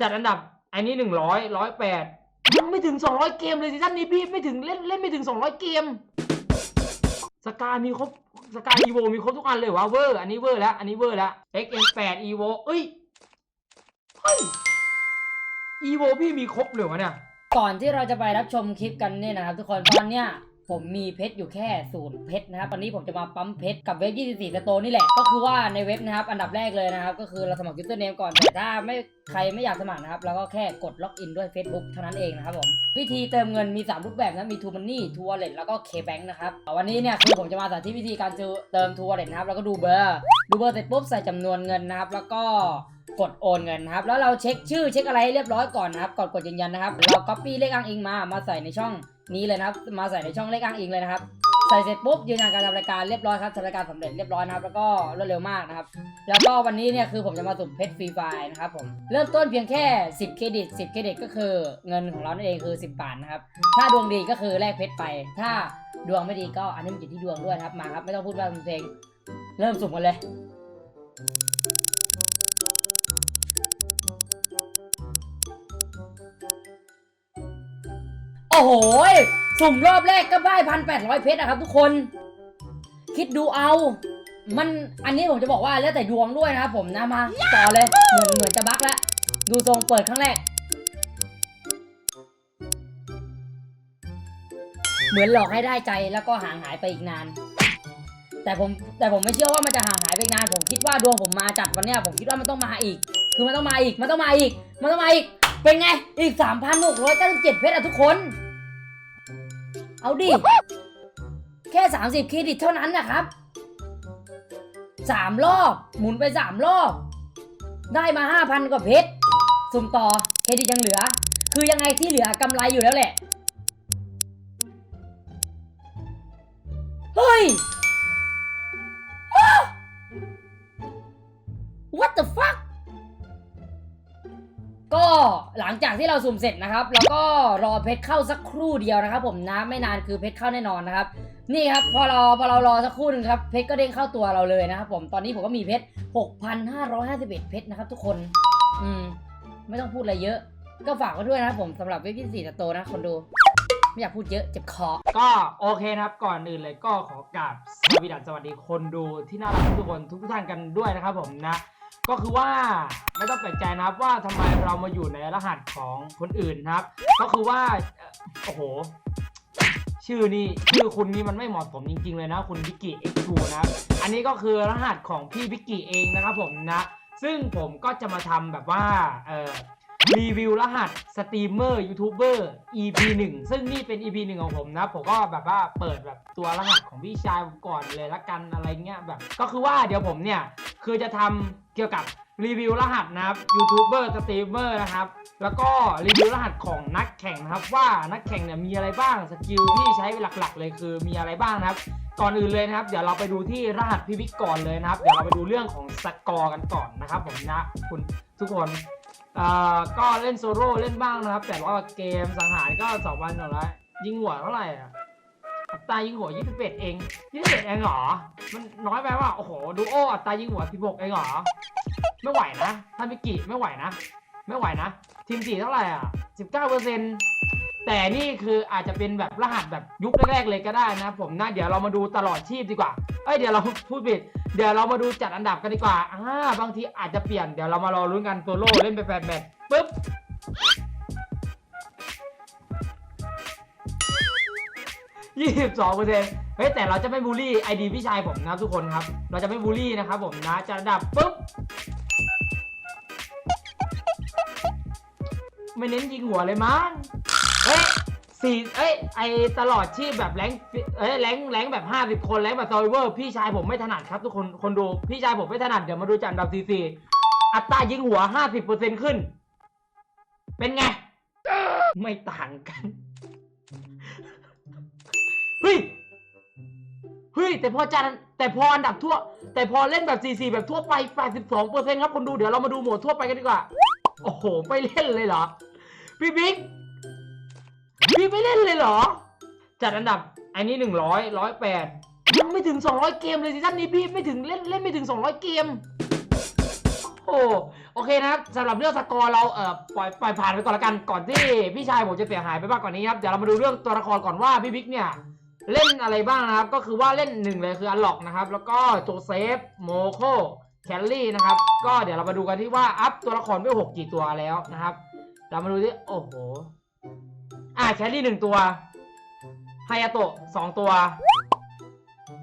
จัดอันดับอันนี้หนึ่งร้อยร้อยแปดยังไม่ถึงสองร้อยเกมเลยซีซั่นนี้พี่ไม่ถึงเล่นเล่นไม่ถึงสองร้อยเกมสกายมีครบสกายอีโวมีครบทุกอันเลยวะเวอร์ อันนี้เวอร์แล้ว อันนี้เวอร์แล้ว XM8 EVO เอ้ยเฮ้ย EVO พี่มีครบเลยวะเนี่ย ก่อนที่เราจะไปรับชมคลิปกันเนี่ยนะครับทุกคนตอนเนี้ย ผมมีเพชรอยู่แค่ศูนย์เพชรนะครับตอนนี้ผมจะมาปั๊มเพชรกับเว็บ 24สโตร์นี่แหละ ก็คือว่าในเว็บนะครับ อันดับแรกเลยนะครับ ก็คือเราสมัครยู s เ r อร์เนมก่อน แต่ถ้าไม่ใครไม่อยากสมัครนะครับเราก็แค่กดล็อกอินด้วย Facebook เท่านั้นเองนะครับผม วิธีเติมเงินมี 3 รูปแบบนะ มี True Money True Wallet แล้วก็ K-Bank นะครับวันนี้เนี่ยคือผมจะมาสาธิตวิธีการเติม True Wallet นะครับ แล้วก็ดูเบอร์ ดูเบอร์เสร็จปุ๊บใส่จำนวนเงินนะครับ แล้วก็กดโอนเงินนะครับ แล้วเราเช็คชื่อเช็คอะไรให้เรียบร้อยก่อนนะครับ ก่อนกดยืนยันนะครับ เรา copy เลขอ้างอิงมา มาใส่ในช่อง นี้เลยนะครับ มาใส่ในช่องเลขอ้างอิงเลยนะครับ ใส่เสร็จปุ๊บยืนยันการทำรายการเรียบร้อยครับทำรายการสำเร็จเรียบร้อยนะครับ แล้วก็รวดเร็วมากนะครับ แล้วก็วันนี้เนี่ยคือผมจะมาสุ่มเพชรฟรีไฟนะครับผม เริ่มต้นเพียงแค่ 10 เครดิต 10 เครดิตก็คือเงินของเรานั่นเองคือ 10 บาทนะครับ ถ้าดวงดีก็คือแลกเพชรไป ถ้าดวงไม่ดีก็อันนี้มันอยู่ที่ดวงด้วยนะครับ มาครับ ไม่ต้องพูดว่าเพลง เริ่มสุ่มกันเลย โอ้โห สุ่มรอบแรกก็ได้พันแปดร้อยเพชรนะครับทุกคน คิดดูเอา มันอันนี้ผมจะบอกว่าแล้วแต่ดวงด้วยนะครับผมนะมาต่อเลยเหมือนเหมือนจะบักแล้วดูทรงเปิดครั้งแรก เหมือนหลอกให้ได้ใจแล้วก็ห่างหายไปอีกนาน แต่ผมแต่ผมไม่เชื่อว่ามันจะห่างหายไปนาน ผมคิดว่าดวงผมมาจัดวันเนี้ยผมคิดว่ามันต้องมาอีก คือมันต้องมาอีก มันต้องมาอีก มันต้องมาอีก เป็นไง อีกสามพันหกร้อยเก้าสิบเจ็ดเพชรอะทุกคน เอาดิ แค่สามสิบเครดิตเท่านั้นนะครับสามรอบ หมุนไปสามรอบ ได้มาห้าพันกว่าเพชร สุ่มต่อ เครดิตยังเหลือ คือยังไงที่เหลือกำไรอยู่แล้วแหละ เฮ้ย What the fuck หลังจากที่เราสุ่มเสร็จนะครับแล้วก็รอเพชรเข้าสักครู่เดียวนะครับ ผมนะไม่นานคือเพชรเข้าแน่นอนนะครับ นี่ครับพอเราพอเรารอสักครู่หนึงครับเพชรก็เด้งเข้าตัวเราเลยนะครับ ผมตอนนี้ผมก็มีเพชร6,551 เพชรนะครับ ทุกคน อืม ไม่ต้องพูดอะไรเยอะ ก็ฝากไว้ด้วยนะครับผมสำหรับเว็บที่สี่ตโตนะคนดูไม่อยากพูดเยอะเจ็บคอ ก็โอเคนะครับก่อนอื่นเลยก็ขอกราบสวัสดีสวัสดีคนดูที่น่ารักทุกคนทุกท่านกันด้วยนะครับผมนะ ก็คือว่าไม่ต้องแปลกใจนะครับว่าทำไมเรามาอยู่ในรหัสของคนอื่นนะครับ ก็คือว่าโอ้โห ชื่อนี่ชื่อคุณนี่มันไม่เหมาะสมจริง ๆ เลยนะ คุณพิกกี้ X2 นะครับอันนี้ก็คือรหัสของพี่พิกกี้เองนะครับผมนะ ซึ่งผมก็จะมาทำแบบว่าเออ รีวิวรหัสสตรีมเมอร์ยูทูบเบอร์ EP 1 ซึ่งนี่เป็น EP 1 ของผมนะ ผมก็แบบว่าเปิดแบบตัวรหัสของพี่ชายก่อนเลยละกันอะไรเงี้ยแบบ ก็คือว่าเดี๋ยวผมเนี่ย คือจะทำเกี่ยวกับรีวิวรหัสนะครับยูทูบเบอร์สตรีมเมอร์นะครับ แล้วก็รีวิวรหัสของนักแข่งนะครับ ว่านักแข่งเนี่ยมีอะไรบ้างสกิลที่ใช้หลักๆ เลยคือมีอะไรบ้างนะครับ ก่อนอื่นเลยนะครับ เดี๋ยวเราไปดูที่รหัสพี่บิ๊กก่อนเลยนะครับ เดี๋ยวเราไปดูเรื่องของสกอร์กันก่อนนะครับ ผมนะคุณทุกคน เอ่อก็เล่นโซโล่เล่นบ้างนะครับ แต่ว่าเกมสังหารก็สองวันหนึ่งแล้ยิงหัวเท่าไหร่อะอัตรายิงหัว21เอง21เองเหรอ มันน้อยไปว่าโอ้โหดูโออัตรายิงหัว16เองเหรอ ไม่ไหวนะท่านมิกิไม่ไหวนะ ไม่ไหวนะ ทีมจีเท่าไหร่อะ19เปอร์เซ็น แต่นี่คืออาจจะเป็นแบบรหัสแบบยุคแรกๆเลยก็ได้นะผมนะเดี๋ยวเรามาดูตลอดชีพดีกว่าเอ้ยเดี๋ยวเราพูดผิดเดี๋ยวเรามาดูจัดอันดับกันดีกว่าอ่าบางทีอาจจะเปลี่ยนเดี๋ยวเรามารอลุ้นกันโซโล่เล่นไปแปดแมตช์ปุ๊บยี่สิบสองเปอร์เซ็นต์เฮ้ยแต่เราจะไม่บูลลี่ไอดีพี่ชายผมนะครับทุกคนครับ เราจะไม่บูลลี่นะครับผมนะจัดอันดับปุ๊บไม่เน้นยิงหัวเลยมั้ง สี่เอ้ยไอตลอดชีพแบบแรงเอ้ยแรงแรงแบบห้าสิบคนแรงแบบซอยเวอร์พี่ชายผมไม่ถนัดครับทุกคนคนดูพี่ชายผมไม่ถนัดเดี๋ยวมาดูจากอันดับซีซีอัตรายิงหัวห้าสิบเปอร์เซ็นขึ้น เป็นไง ไม่ต่างกันเฮ้ยเฮ้ยแต่พอจันแต่พออันดับทั่ว แต่พอเล่นแบบ4 4แบบทั่วไป82เปอร์เซ็นต์ครับคนดูเดี๋ยวเรามาดูโหมดทั่วไปกันดีกว่า โอ้โหไม่เล่นเลยเหรอ พี่บิ๊ก พี่ไม่เล่นเลยเหรอ จัดอันดับอันนี้100 108ยังไม่ถึง200เกมเลยซีซั่นนี้พี่ไม่ถึงเล่นเล่นไม่ถึง200เกมโอ้โอเคนะครับสำหรับเรื่องสกอร์เราเอ่อปล่อยปล่อยผ่านไปก่อนละกันก่อนที่พี่ชายผมจะเสียหายไปมากกว่านี้ครับเดี๋ยวเรามาดูเรื่องตัวละครก่อนว่าพี่บิ๊กเนี่ยเล่นอะไรบ้างนะครับ ก็คือว่าเล่นหนึ่งเลยคืออัลล็อกนะครับ แล้วก็โจเซฟโมโคแคลรี่นะครับ ก็เดี๋ยวเรามาดูกันที่ว่าอัพตัวละครไปหกกี่ตัวแล้วนะครับ เรามาดูที่โอ้โห อ่าแคลรี่หนึ่งตัวไฮยาโตะสองตัว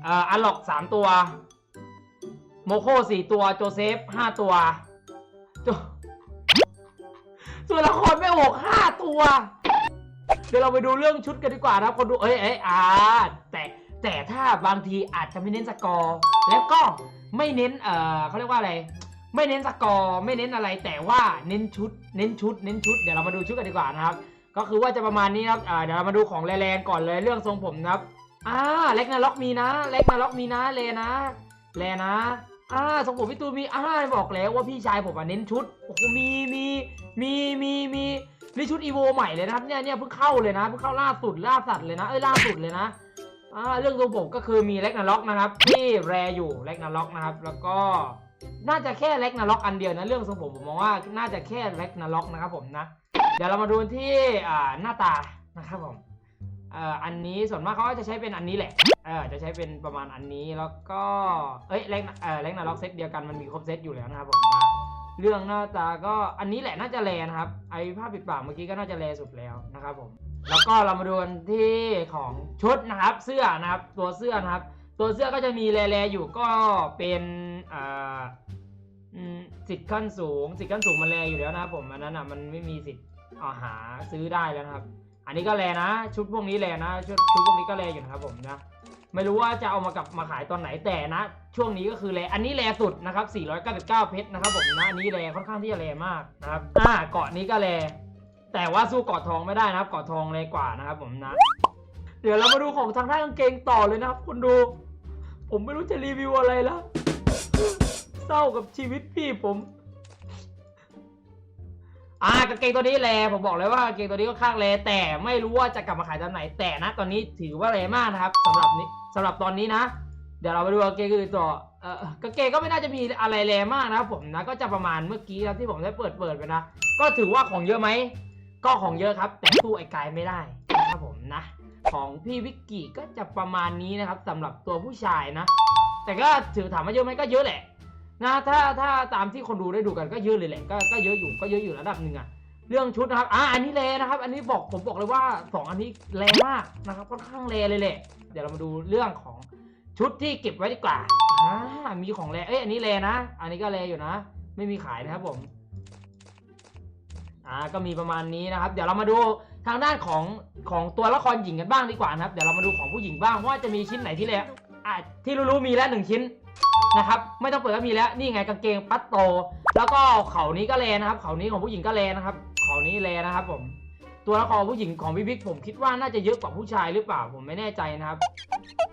เอ่ออัลล็อกสามตัว โมโคสี่ตัว โจเซฟห้าตัวโจตัวละครไม่หกห้าตัว เดี๋ยวเราไปดูเรื่องชุดกันดีกว่านะครับคนดูเอ้ยเอ้ยอ่าแต่แต่ถ้าบางทีอาจจะไม่เน้นสกอร์ แล้วก็ไม่เน้นเอ่อเขาเรียกว่าอะไร ไม่เน้นสกอร์ ไม่เน้นอะไรแต่ว่าเน้นชุด เน้นชุด เน้นชุด เดี๋ยวเรามาดูชุดกันดีกว่านะครับ ก็คือว่าจะประมาณนี้นะครับเดี๋ยวเรามาดูของแรงๆก่อนเลยเรื่องทรงผมนะครับอ่าเล็กนาล็อกมีนะเล็กนาล็อกมีนะเลนะแลนะอ่าทรงผมพี่ตูนมีอ่าบอกแล้วว่าพี่ชายผมอะเน้นชุดโอ้โหมีมีมีมีมีนี่ชุดอีโวใหม่เลยนะครับเนี่ยเนี่ยเพิ่งเข้าเลยนะเพิ่งเข้าล่าสุดล่าสัตว์เลยนะเอ้ยล่าสุดเลยนะอ่าเรื่องทรงผมก็คือมีเล็กนาล็อกนะครับที่แรอยู่เล็กนาล็อกนะครับ แล้วก็น่าจะแค่เล็กนาล็อกอันเดียวนะเรื่องทรงผมผมมองว่าน่าจะแค่เล็กนาล็อกนะครับผมนะ เดี๋ยวเรามาดูที่หน้าตานะครับผมอันนี้ส่วนมากเขาจะใช้เป็นอันนี้แหละเออจะใช้เป็นประมาณอันนี้แล้วก็ เอ้ยเล็กเออเล็กนาล็อกเซตเดียวกันมันมีครบเซตอยู่แล้วนะครับผมเรื่องหน้าตาก็อันนี้แหละน่าจะแลนะครับ ไอ้ผ้าปิดปากเมื่อกี้ก็น่าจะแลสุดแล้วนะครับผมแล้วก็เรามาดูที่ของชุดนะครับ เสื้อนะครับ ตัวเสื้อนะครับ ตัวเสื้อก็จะมีแลๆอยู่ก็เป็นอ่าอืมสิทธิ์ขั้นสูง สิทธิ์ขั้นสูงมันแลอยู่แล้วนะครับผมอันนั้นอะมันไม่มีสิทธิ์ เอาหาซื้อได้แล้วนะครับ อันนี้ก็แลนะ ชุดพวกนี้แลนะชุดชุดพวกนี้ก็แลอยู่นะครับผมนะไม่รู้ว่าจะเอามากับมาขายตอนไหนแต่นะ ช่วงนี้ก็คือแรอันนี้แรสุดนะครับ 499 เพชรนะครับผมนะอันนี้แรค่อนข้างที่จะแรมากนะครับอ่าเกาะนี้ก็แรแต่ว่าสู้เกาะทองไม่ได้นะครับเกาะทองแรกว่านะครับผมนะ เดี๋ยวเรามาดูของทางด้านกางเกงต่อเลยนะครับคุณดู ผมไม่รู้จะรีวิวอะไรแล้วเศร้ากับชีวิตพี่ผม อ่ากางเกงตัวนี้แลผมบอกเลยว่ากางเกงตัวนี้ก็ข้างแลแต่ไม่รู้ว่าจะกลับมาขายตอนไหน แต่นะตอนนี้ถือว่าแลมากนะครับสำหรับนี้สำหรับตอนนี้นะ เดี๋ยวเราไปดูกางเกงอื่นต่อเออกางเกงก็ไม่น่าจะมีอะไรแลมากนะครับผมนะก็จะประมาณเมื่อกี้ครับที่ผมได้เปิดเปิดไปนะก็ถือว่าของเยอะไหมก็ของเยอะครับ แต่สู้ไอ้กายไม่ได้นะครับผมนะ ของพี่วิกกี้ก็จะประมาณนี้นะครับสำหรับตัวผู้ชายนะ แต่ก็ถือถามว่าเยอะไหมก็เยอะแหละ นะถ้าถ้าตามที่คนดูได้ดูกันก็เยอะเลยแหละก็ก็เยอะอยู่ก็เยอะอยู่ระดับหนึ่งอะเรื่องชุดนะครับอะอันนี้แลนะครับ อันนี้บอกผมบอกเลยว่าสองอันนี้แรมากนะครับค่อนข้างแรเลยแหละเดี๋ยวเรามาดูเรื่องของชุดที่เก็บไว้ดีกว่าอ่ามีของแรเอ้ยอันนี้แรนะ อันนี้ก็แรอยู่นะ ไม่มีขายนะครับผมอ่าก็มีประมาณนี้นะครับ เดี๋ยวเรามาดูทางด้านของของตัวละครหญิงกันบ้างดีกว่านะครับ เดี๋ยวเรามาดูของผู้หญิงบ้างว่าจะมีชิ้นไหนที่แรอะที่รู้ๆมีแล้วหนึ่งชิ้น นะครับ ไม่ต้องเปิดก็มีแล้ว นี่ไงกางเกงปัตโต แล้วก็เขานี้ก็แลนะครับ เขานี้ของผู้หญิงก็แลนะครับ เขานี้แลนะครับผม ตัวละครผู้หญิงของพี่บิ๊กผมคิดว่าน่าจะเยอะกว่าผู้ชายหรือเปล่า ผมไม่แน่ใจนะครับ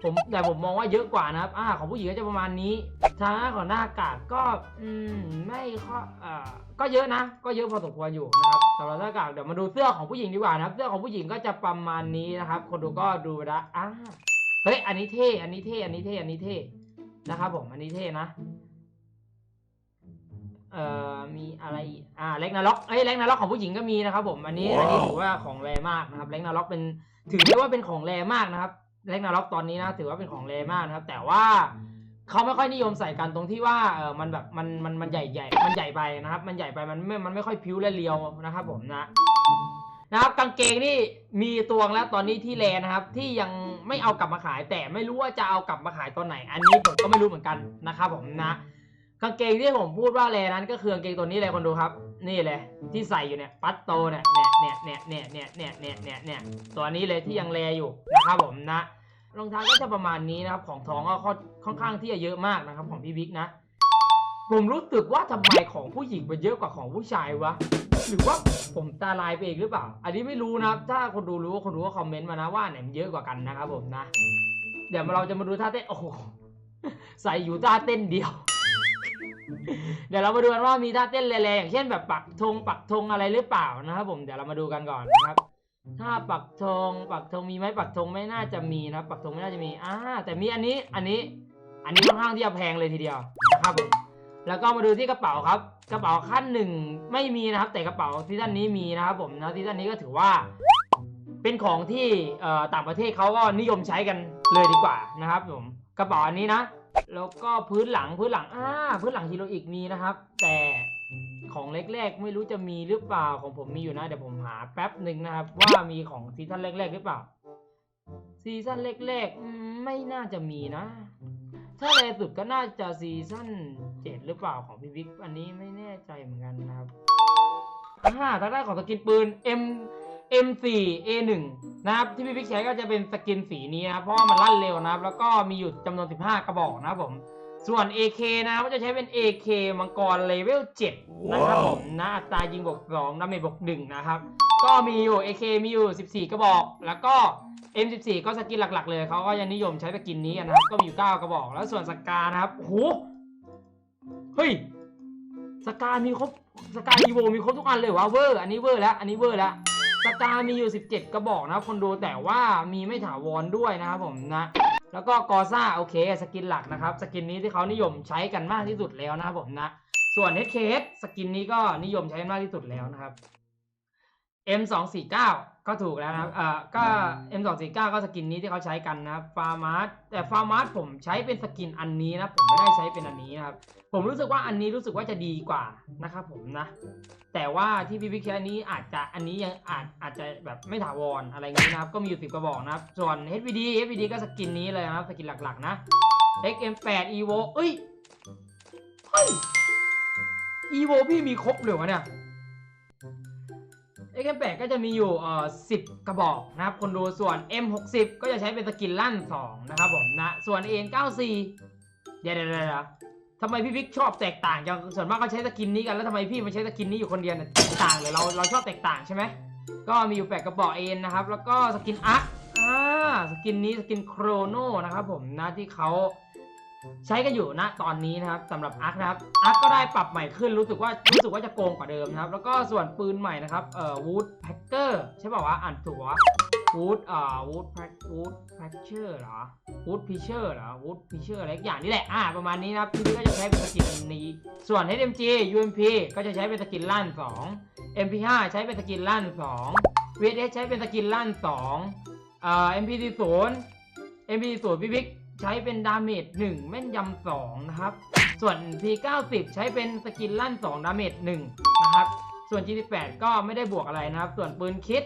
ผมแต่ผมมองว่าเยอะกว่านะครับ อ่า ของผู้หญิงก็จะประมาณนี้ทางด้าของหน้ากากก็ อืม ไม่ค่อยอ่าก็เยอะนะ ก็เยอะพอสมควรอยู่นะครับสำหรับหน้ากากเดี๋ยวมาดูเสื้อของผู้หญิงดีกว่านะครับ เสื้อของผู้หญิงก็จะประมาณนี้นะครับ คนดูก็ดูไปละอ่าเฮ้ย อันนี้เท่ อันนี้เท่ อันนี้เท่ อันนี้เท่ นะครับผมอันนี้เท่นะ เอ่อมีอะไรอีกอ่าเล็กนาล็อกเอ้ยเล็กนาล็อกของผู้หญิงก็มีนะครับ ผมอันนี้อันนี้ถือว่าของแรงมากนะครับเล็กนาล็อกเป็นถือได้ว่าเป็นของแรงมากนะครับเล็กนาล็อกตอนนี้นะ ถือว่าเป็นของแรงมากนะครับ แต่ว่าเขาไม่ค่อยนิยมใส่กันตรงที่ว่าเออมันแบบมันมันมันใหญ่ใหญ่มันใหญ่ไปนะครับ มันใหญ่ไปมันไม่มันไม่ค่อยพิ้วและเรียวนะครับ ผมนะนะครับกางเกงนี่มีตวงแล้วตอนนี้ที่แลนะครับ ที่ยัง ไม่เอากลับมาขาย แต่ไม่รู้ว่าจะเอากลับมาขายตอนไหน อันนี้ผมก็ไม่รู้เหมือนกันนะครับผมนะกางเกงที่ผมพูดว่าแลนั้นก็คือกางเกงตัวนี้เลยคนดูครับ นี่เลยที่ใส่อยู่เนี่ยปัตโตเนี่ยเนี่ยเนี่ยเนี่ยเนี่ยเนี่ยเนี่ยเนี่ยเนี่ยเนี่ยตัวนี้เลยที่ยังแลอยู่นะครับผมนะรองเท้าก็จะประมาณนี้นะครับของทองก็ค่อนค่อนข้างที่จะเยอะมากนะครับของพี่บิ๊กนะ ผมรู้สึกว่าทำไมของผู้หญิงมันเยอะกว่าของผู้ชายวะ หรือว่าผมตาลายไปเองหรือเปล่า อันนี้ไม่รู้นะครับ ถ้าคนดูรู้คนดูก็คอมเมนต์มานะว่าไหนมันเยอะกว่ากันนะครับผมนะ เดี๋ยวเราจะมาดูท่าเต้น โอ้โห ใส่อยู่ท่าเต้นเดียว เดี๋ยวเรามาดูกันว่ามีท่าเต้นแรงๆอย่างเช่นแบบปักธงปักธงอะไรหรือเปล่านะครับผม เดี๋ยวเรามาดูกันก่อนนะครับ ถ้าปักธงปักธงมีไหมปักธงไม่น่าจะมีนะ ปักธงไม่น่าจะมีอ่าแต่มีอันนี้ อันนี้ อันนี้ค่อนข้างที่จะแพงเลยทีเดียวนะครับผม แล้วก็มาดูที่กระเป๋าครับ กระเป๋าขั้นหนึ่งไม่มีนะครับ แต่กระเป๋าซีซั่นนี้มีนะครับผมนะซีซั่นนี้ก็ถือว่า เป็นของที่ต่างประเทศเขาก็นิยมใช้กันเลยดีกว่านะครับผมกระเป๋าอันนี้นะ แล้วก็พื้นหลังพื้นหลังอ่าพื้นหลังฮีโรอีกมีนะครับ แต่ของเล็กๆ ไม่รู้จะมีหรือเปล่าของผมมีอยู่นะเดี๋ยวผมหาแป๊บหนึ่งนะครับ ว่ามีของซีซั่นแรกๆหรือเปล่าซีซั่นแรกๆไม่น่าจะมีนะ ถ้าแรกสุดก็น่าจะซีซั่นเจ็ดหรือเปล่าของพี่วิกอันนี้ไม่แน่ใจเหมือนกันนะครับอ่าทางด้านของสกินปืน M M4 A1 นะครับที่พี่วิกใช้ก็จะเป็นสกินสีนี้นะครับเพราะว่ามันลั่นเร็วนะครับ แล้วก็มีอยู่จำนวน 15 กระบอกนะครับผมส่วน AK นะครับก็จะใช้เป็น AK มังกรเลเวล7นะครับผมนะอัตรายิงบวก2ดาเมจบวก1นะครับ ก็มีอยู่ AK มีอยู่ 14 กระบอก แล้วก็ M14 ก็สกินหลักๆ เลยเขาก็ยังนิยมใช้สกินนี้กันนะครับ ก็มีอยู่9กระบอก แล้วส่วนสกานะครับโหเฮ้ยสกามีครบสกาอีโวมีครบทุกอันเลยวะเวอร์อันนี้เวอร์แล้วอันนี้เวอร์แล้วสกามีอยู่ 17 กระบอกนะครับคนดูแต่ว่ามีไม่ถาวรด้วยนะครับผมนะแล้วก็กอซ่าโอเคสกินหลักนะครับ สกินนี้ที่เขานิยมใช้กันมากที่สุดแล้วนะครับผมนะส่วน HKS สกินนี้ก็นิยมใช้มากที่สุดแล้วนะครับ M249 ก็ถูกแล้วนะครับเอ่อก็ M249 ก็สกินนี้ที่เขาใช้กันนะครับฟาร์มาร์แต่ฟาร์มาร์ผมใช้เป็นสกินอันนี้นะผมไม่ได้ใช้เป็นอันนี้นะครับ ผมรู้สึกว่าอันนี้รู้สึกว่าจะดีกว่านะครับผมนะ แต่ว่าที่พี่พิกแค่นี้อาจจะอันนี้ยังอาจอาจจะแบบไม่ถาวรอะไรอย่างนี้นะครับ ก็มีอยู่สิบกระบอกนะครับ ส่วน HVD HVD ก็สกินนี้เลยนะครับสกินหลักๆนะ XM8 EVO เอ้ยเฮ้ย EVO พี่มีครบเลยวะเนี่ย XM8 ก็จะมีอยู่เอ่อ10 กระบอกนะครับคนดูส่วน M60 ก็จะใช้เป็นสกินลั่น 2 นะครับผมนะ ส่วน N94 เดี๋ยวเดี๋ยวทำไมพี่พิกชอบแตกต่างจังส่วนมากเขาใช้สกินนี้กันแล้วทำไมพี่มาใช้สกินนี้อยู่คนเดียวเนี่ยแตกต่างเลยเราเราชอบแตกต่างใช่ไหมก็มีอยู่แปดกระบอกเอ็นนะครับ แล้วก็สกินอาร์คอ่าสกินนี้สกินโครโนนะครับผมนะที่เขา ใช้กันอยู่ณตอนนี้นะครับสำหรับอาร์คนะครับอาร์คก็ได้ปรับใหม่ขึ้นรู้สึกว่ารู้สึกว่าจะโกงกว่าเดิมนะครับ แล้วก็ส่วนปืนใหม่นะครับเอ่อวูดแพ็คเกอร์ใช่ป่าววะอ่านถูกวะวูดอ่าวูดแพ็ควูดแพ็คเชอร์เหรอวูดพิเชอร์เหรอวูดพิเชอร์อะไรอย่างนี่แหละอ่าประมาณนี้นะครับที่นี่ก็จะใช้เป็นสกินนี้ ส่วน HMG UMP ก็จะใช้เป็นสกินลั่น 2 MP5 ใช้เป็นสกินลั่น 2 VS ใช้เป็นสกินลั่น2อ่า MP40 MP40 พี่บิ๊ก ใช้เป็นดาเมจ1แม่นยำ2นะครับ ส่วน P90 ใช้เป็นสกินลั่น 2 ดาเมจ1นะครับ ส่วน G18 ก็ไม่ได้บวกอะไรนะครับ ส่วนปืนคิด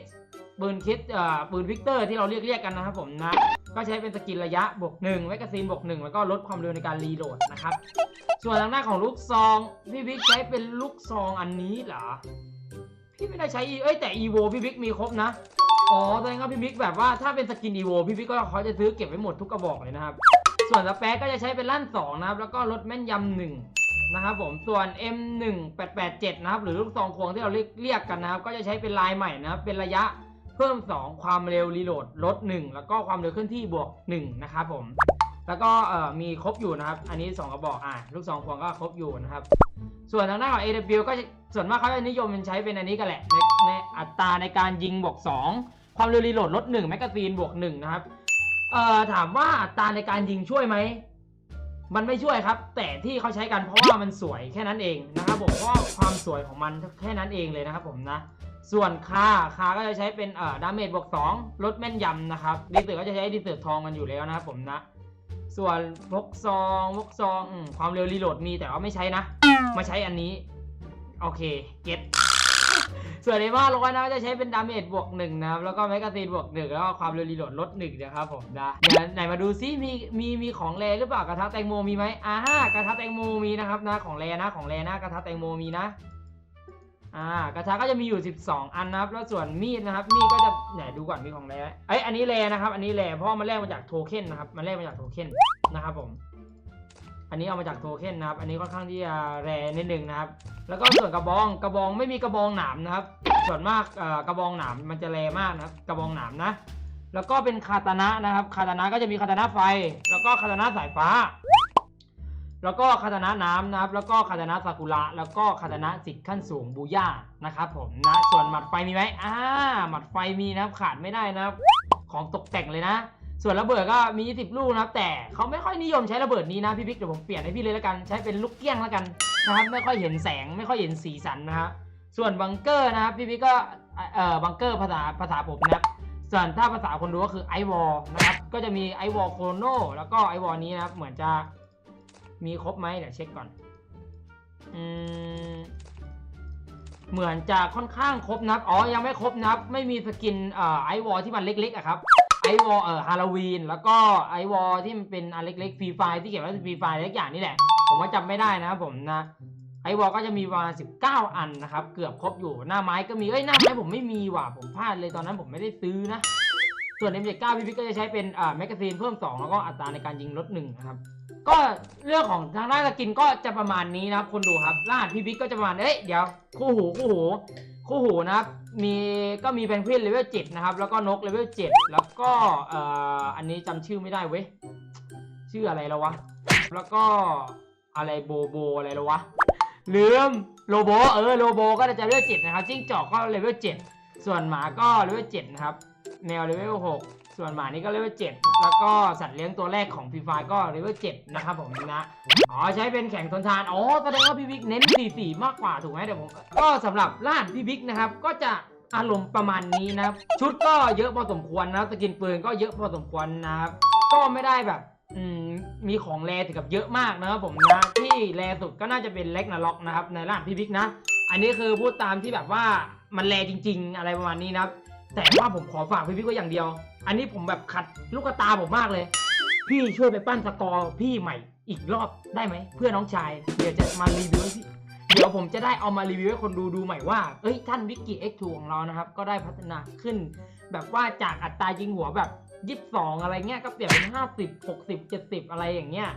ปืนคิดเอ่อปืนวิกเตอร์ที่เราเรียกเรียกกันนะครับผมนะ ก็ใช้เป็นสกินระยะบวกหนึ่งแมกกาซีนบวกหนึ่งแล้วก็ลดความเร็วในการรีโหลดนะครับ ส่วนทางด้าของลูกซองพี่บิ๊กใช้เป็นลูกซองอันนี้เหรอ พี่ไม่ได้ใช้เอ้ยแต่ EVO พี่บิ๊กมีครบนะ อ๋อแสดงว่าพี่บิ๊กแบบว่าถ้าเป็นสกิน EVO พี่บิ๊กก็เขาจะซื้อเก็บไว้หมดทุกกระบอกเลยนะครับ ส่วนสเปคก็จะใช้เป็นลั่น2นะครับ แล้วก็ลดแม่นยำหนึ่งนะครับผมส่วน M1887 นะครับ หรือลูกซองควงที่เราเรียกกันนะครับ ก็จะใช้เป็นลายใหม่นะครับ เป็นระยะเพิ่ม 2 ความเร็วรีโหลดลด 1 แล้วก็ความเร็วเคลื่อนที่บวก 1 นะครับผม แล้วก็มีครบอยู่นะครับ อันนี้ 2 กระบอกอ่าลูกซองควงก็ครบอยู่นะครับ ส่วนทางด้านของ AW ก็ส่วนมากเขาจะนิยมเป็นใช้เป็นอันนี้กันแหละในในอัตราในการยิงบวก 2 ความเร็วรีโหลดลด1แมกกาซีนบวก1นะครับเอ่อถามว่าตาในการยิงช่วยไหม มันไม่ช่วยครับ แต่ที่เขาใช้กันเพราะว่ามันสวยแค่นั้นเองนะครับผมเพราะความสวยของมันแค่นั้นเองเลยนะครับผมนะส่วนคาคาก็จะใช้เป็นเอ่อดาเมจบวก2ลดแม่นยำนะครับดีเซอร์ก็จะใช้ดีเซอร์ทองกันอยู่แล้วนะครับผมนะส่วนพกซองพกซองอความเร็วรีโหลดมีแต่ว่าไม่ใช้นะ มาใช้อันนี้ โอเค เก็ต ส่วนในบ้านร้อยนะจะใช้เป็นดาเมจบวกหนึ่งนะครับแล้วก็แมกกาซีนบวกหนึ่งแล้วก็ความเร็วรีโหลดลดหนึ่งนะครับผมนะเดี๋ยวไหนมาดูซิมีมีมีของแรหรือเปล่ากระทะแตงโมมีไหมอ่าฮะกระทะแตงโมมีนะครับนะของแรนะของแรนะกระทะแตงโมมีนะอ่ากระทะก็จะมีอยู่ 12 อันนะครับ แล้วส่วนมีดนะครับมีดก็จะไหนดูก่อนมีของแรเอ้ยอันนี้แรนะครับ อันนี้แรเพราะมันแลกมาจากโทเค็นนะครับ มันแลกมาจากโทเค็นนะครับผม อันนี้เอามาจากโทเค็นนะครับ อันนี้ค่อนข้างที่จะแรงนิดนึงนะครับ แล้วก็ส่วนกระบอง กระบองไม่มีกระบองหนามนะครับ ส่วนมากกระบองหนามมันจะแรงมากนะครับ กระบองหนามนะ แล้วก็เป็นคาตานะนะครับ คาตานะก็จะมีคาตานะไฟ แล้วก็คาตานะสายฟ้า แล้วก็คาตานะน้ำนะครับ แล้วก็คาตานะซากุระ แล้วก็คาตานะสิทธิ์ขั้นสูงบูย่านะครับผมนะ ส่วนหมัดไฟมีไหมอ่า หมัดไฟมีนะครับ ขาดไม่ได้นะครับ ของตกแต่งเลยนะ ส่วนระเบิดก็มี 20 ลูกนะครับ แต่เขาไม่ค่อยนิยมใช้ระเบิดนี้นะพี่บิ๊กเดี๋ยวผมเปลี่ยนให้พี่เลยแล้วกันใช้เป็นลูกเกี้ยงแล้วกันนะครับไม่ค่อยเห็นแสงไม่ค่อยเห็นสีสันนะฮะส่วนบังเกอร์นะครับพี่พี่ก็เอ่อบังเกอร์ภาษาภาษาผมนะครับส่วนถ้าภาษาคนดูก็คือไอวอลนะครับก็จะมีไอวอลโคโนแล้วก็ไอวอลนี้นะครับเหมือนจะมีครบไหมเดี๋ยวเช็คก่อนอืมเหมือนจะค่อนข้างครบนะครับอ๋อยังไม่ครบนะครับไม่มีสกินไอวอลที่มันเล็กๆอะครับ ไอวอลเอ่อฮาโลวีนแล้วก็ไอวอลที่มันเป็นอันเล็กๆฟรีไฟที่เขียนว่าฟรีไฟเล็กอย่างนี่แหละ ผมก็จำไม่ได้นะครับผมนะไอวอลก็จะมีประมาณ19 อันนะครับ เกือบครบอยู่หน้าไม้ก็มีเอ้ยหน้าไม้ผมไม่มีว่ะผมพลาดเลยตอนนั้นผมไม่ได้ซื้อนะ ส่วน M79 พี่พี่ก็จะใช้เป็นอ่าแมกกาซีนเพิ่ม 2 แล้วก็อัตราในการยิงลด1นะครับก็เรื่องของทางด้านสกินก็จะประมาณนี้นะครับคนดูครับรหัสพี่บิ๊กก็จะประมาณเอ้ยเดี๋ยวคู่หูคู่หูคู่หูนะครับ มีก็มีแพนกวินเลเวลเจ็ดนะครับ แล้วก็นกเลเวลเจ็ดแล้วก็เอ่ออันนี้จำชื่อไม่ได้เว้ย ชื่ออะไรแล้ววะ แล้วก็อะไรโบโบอะไรแล้ววะ ลืมโลโบเออโลโบก็จะเลเวลเจ็ดนะครับจิ้งจอกก็เลเวลเจ็ดส่วนหมาก็เลเวลเจ็ดนะครับ แมวเลเวล6ส่วนหมานี่ก็เลเวล7แล้วก็สัตว์เลี้ยงตัวแรกของฟรีไฟก็เลเวล7นะครับผมนะ อ๋อใช้เป็นแข่งทนทาน อ๋อแสดงว่าพี่บิ๊กเน้น4 4มากกว่าถูกไหมเดี๋ยวผม ก็สำหรับร้านพี่บิ๊กนะครับ ก็จะอารมณ์ประมาณนี้นะครับ ชุดก็เยอะพอสมควรนะครับสกินปืนก็เยอะพอสมควรนะครับ ก็ไม่ได้แบบอืมมีของแรถึงกับเยอะมากนะครับผมนะที่แรสุดก็น่าจะเป็นเล็กนาล็อกนะครับในร้านพี่บิ๊กนะ อันนี้คือพูดตามที่แบบว่ามันแรจริง ๆ อะไรประมาณนี้นะครับ แต่ว่าผมขอฝากพี่บิ๊กไว้อย่างเดียว อันนี้ผมแบบขัดลูกตาผมมากเลย พี่ช่วยไปปั้นสกอร์พี่ใหม่อีกรอบได้ไหม เพื่อน้องชาย เดี๋ยวจะมารีวิวให้พี่เดี๋ยวผมจะได้เอามารีวิวให้คนดูดูใหม่ว่า เอ้ยท่านวิกกี้ X2 ของเรานะครับ ก็ได้พัฒนาขึ้น แบบว่าจากอัตรายิงหัวแบบยี่สิบสองอะไรเงี้ย ก็เปลี่ยนเป็นห้าสิบหกสิบเจ็ดสิบอะไรอย่างเงี้ย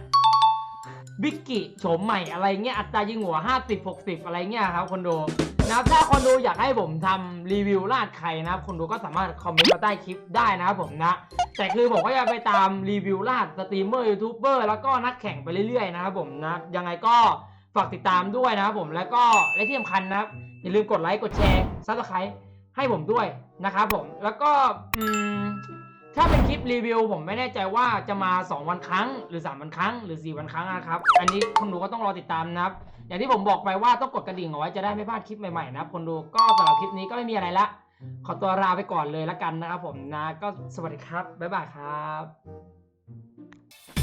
บิกกี้โฉมใหม่อะไรเงี้ย อัตรายิงหัว 50 60 อะไรเงี้ยครับคนดู นะครับถ้าคนดูอยากให้ผมทำรีวิวลาดใครนะครับคนดูก็สามารถคอมเมนต์มาใต้คลิปได้นะครับผมนะ แต่คือผมก็จะไปตามรีวิวลาดสตรีมเมอร์ยูทูบเบอร์แล้วก็นักแข่งไปเรื่อยๆนะครับผมนะยังไงก็ฝากติดตามด้วยนะครับผมแล้วก็และที่สำคัญนะครับอย่าลืมกดไลค์กดแชร์ซับสไครต์ให้ผมด้วยนะครับผมแล้วก็อืม ถ้าเป็นคลิปรีวิวผมไม่แน่ใจว่าจะมา 2 วันครั้ง หรือ 3 วันครั้ง หรือ 4 วันครั้งนะครับ อันนี้คนดูก็ต้องรอติดตามนะครับ อย่างที่ผมบอกไปว่าต้องกดกระดิ่งเอาไว้จะได้ไม่พลาดคลิปใหม่ๆนะครับคนดูก็สำหรับคลิปนี้ก็ไม่มีอะไรละ ขอตัวลาไปก่อนเลยละกันนะครับผมนะ ก็สวัสดีครับ บ๊ายบายครับ